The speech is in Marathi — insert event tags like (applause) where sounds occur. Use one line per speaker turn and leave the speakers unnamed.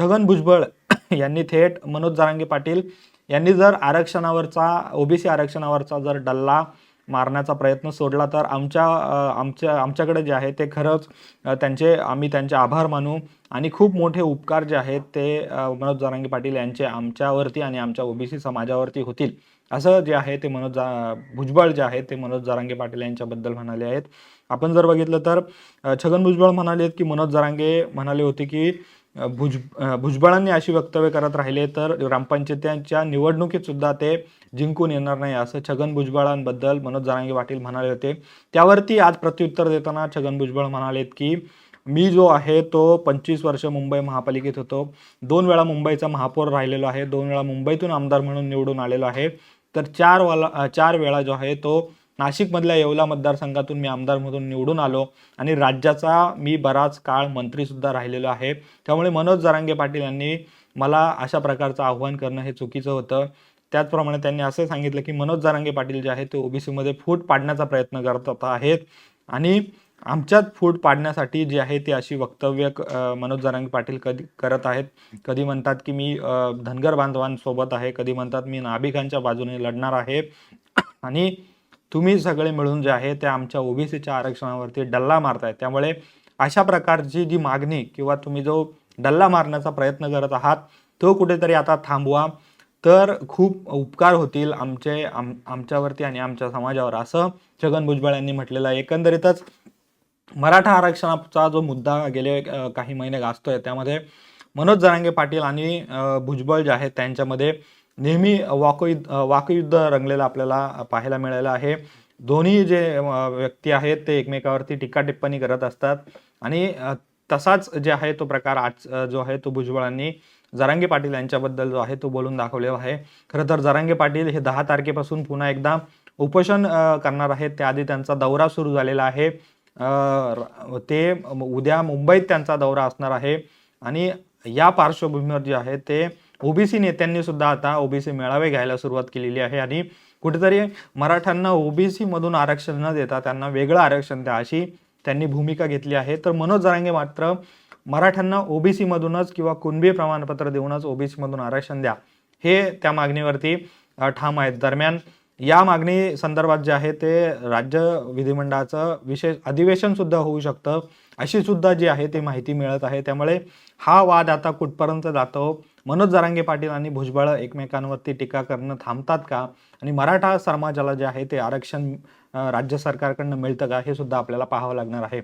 छगन भुजबळ (coughs) यांनी थेट मनोज जारांगे पाटील यांनी जर आरक्षणावरचा ओबीसी आरक्षणावरचा जर डल्ला मारण्याचा प्रयत्न सोडला तर आमच्या आमच्या आमच्याकडे जे आहे ते खरंच त्यांचे आम्ही त्यांचे आभार मानू. आणि खूप मोठे उपकार जे आहेत ते मनोज जारांगे पाटील यांचे आमच्यावरती आणि आमच्या ओबीसी समाजावरती होतील. असं जे आहे ते मनोज जा भुजबळ जे आहे ते मनोज जारांगे पाटील यांच्याबद्दल म्हणाले आहेत. आपण जर बघितलं तर छगन भुजबळ म्हणाले आहेत की मनोज जारांगे म्हणाले होते की भुज भुजबळांनी अशी वक्तव्य करत राहिले तर ग्रामपंचायतीच्या निवडणुकीत सुद्धा ते जिंकून येणार नाही असं छगन भुजबळांबद्दल मनोज जारांगे पाटील म्हणाले होते. त्यावरती आज प्रत्युत्तर देताना छगन भुजबळ म्हणालेत की मी जो आहे तो पंचवीस वर्ष मुंबई महापालिकेत होतो. दोन वेळा मुंबईचा महापौर राहिलेलो आहे. दोन वेळा मुंबईतून आमदार म्हणून निवडून आलेलो आहे. तर चार वाला चार वेळा जो आहे तो नाशिकमधल्या येवला मतदारसंघातून मी आमदारमधून निवडून आलो आणि राज्याचा मी बराच काळ मंत्रीसुद्धा राहिलेलो आहे. त्यामुळे मनोज जरांगे पाटील यांनी मला अशा प्रकारचं आव्हान करणं हे चुकीचं होतं. त्याचप्रमाणे त्यांनी असं सांगितलं की मनोज जरांगे पाटील जे आहे ते ओबीसीमध्ये फूट पाडण्याचा प्रयत्न करत आहेत. आणि आमच्यात फूट पाडण्यासाठी जे आहे ती अशी वक्तव्य मनोज जरांगे पाटील कधी करत आहेत. कधी म्हणतात की मी धनगर बांधवांसोबत आहे. कधी म्हणतात मी नाभिकांच्या बाजूने लढणार आहे. आणि तुम्ही सगळे मिळून जे आहे ते आमच्या ओबीसीच्या आरक्षणावरती डल्ला मारताय त्यामुळे अशा प्रकारची जी मागणी किंवा तुम्ही जो डल्ला मारण्याचा प्रयत्न करत आहात तो कुठेतरी आता थांबवा. तर खूप उपकार होतील आमचे आम आमच्यावरती आणि आमच्या समाजावर असं छगन भुजबळ यांनी म्हटलेलं आहे. एकंदरीतच मराठा आरक्षणाचा जो मुद्दा गेले काही महिने गाजतोय त्यामध्ये मनोज जरांगे पाटील आणि भुजबळ जे आहेत त्यांच्यामध्ये नेहमी वाकयुद्ध वाकयुद्ध रंगलेलं आपल्याला पाहायला मिळालं आहे. दोन्ही जे व्यक्ती आहेत ते एकमेकावरती टीका टिप्पणी करत असतात. आणि तसाच जे आहे तो प्रकार आज जो आहे तो भुजबळांनी जरांगे पाटील यांच्याबद्दल जो आहे तो बोलून दाखवलेला आहे. खरं तर जरांगे पाटील हे दहा तारखेपासून पुन्हा एकदा उपोषण करणार आहेत. त्याआधी त्यांचा दौरा सुरू झालेला आहे. ते उद्या मुंबईत त्यांचा दौरा असणार आहे. आणि या पार्श्वभूमीवर जे आहे ते ओबीसी नेत्यांनी सुद्धा आता ओबीसी मेळावे घ्यायला सुरुवात केलेली आहे आणि कुठेतरी मराठ्यांना ओबीसी मधून आरक्षण न देता त्यांना वेगळं आरक्षण द्या अशी त्यांनी भूमिका घेतली आहे. तर मनोज जरांगे मात्र मराठ्यांना ओबीसी मधूनच किंवा कुणबी प्रमाणपत्र देऊनच ओबीसी मधून आरक्षण द्या हे त्या मागणीवरती ठाम आहेत. दरम्यान या मागणी संदर्भात जे आहे ते राज्य विधिमंडळाचं विशेष अधिवेशन सुद्धा होऊ शकतं अशी सुद्धा जी आहे ती माहिती मिळत आहे. त्यामुळे हा वाद आता कुठपर्यंत जातो? मनोज जरांगे पाटील आणि भुजबळ एकमेकांवरती टीका करणं थांबतात का? आणि मराठा समाजाला जे आहे ते आरक्षण राज्य सरकारकडनं मिळतं का? हे सुद्धा आपल्याला पाहावं लागणार आहे.